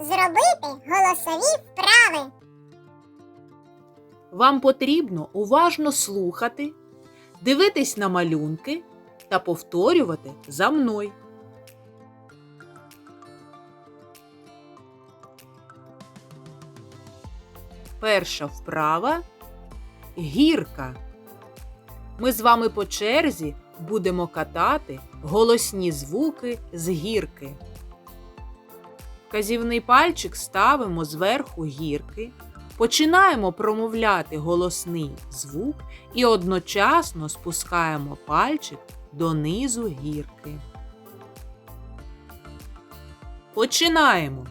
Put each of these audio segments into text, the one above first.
зробити голосові вправи. Вам потрібно уважно слухати, дивитись на малюнки та повторювати за мною. Перша вправа гірка. Ми з вами по черзі будемо катати голосні звуки з гірки. Вказівний пальчик ставимо зверху гірки, починаємо промовляти голосний звук і одночасно спускаємо пальчик донизу гірки. Починаємо.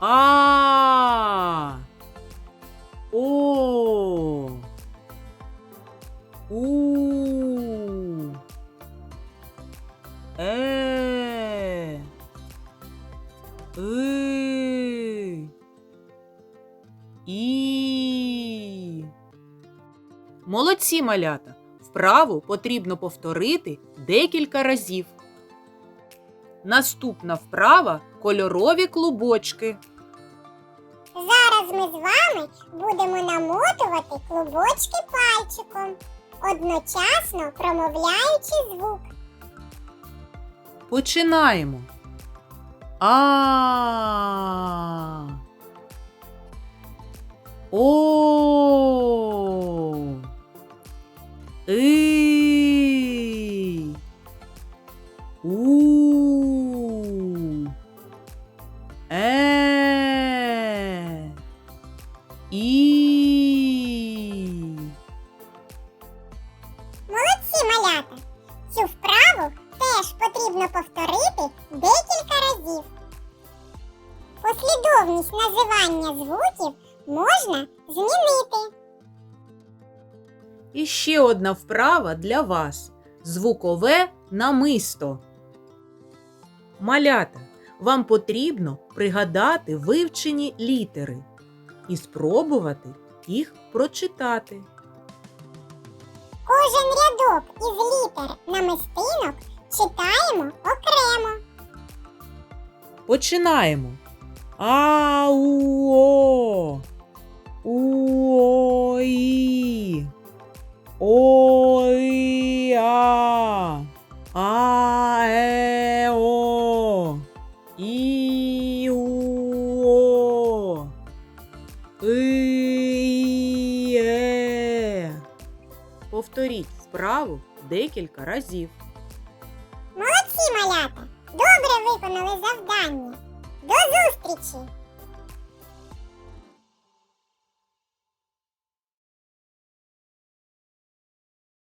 А. О. У. Е. И. І. Молодці малята! Вправу потрібно повторити декілька разів. Наступна вправа кольорові клубочки. Зараз ми з вами будемо намотувати клубочки пальчиком, одночасно промовляючи звук. Починаємо. А. О. И. Малята! Цю вправу теж потрібно повторити декілька Послідовність називання звуків можна змінити. І ще одна вправа для вас звукове намисто. Малята, вам потрібно пригадати вивчені літери і спробувати їх прочитати. Кожен рядок із літер намистинок читаємо окремо. Починаємо. Ау-о. У-о-і. О-і-а. А-е-о. Повторіть вправу декілька разів. Молодці малята! Добре виконали завдання. До зустрічі!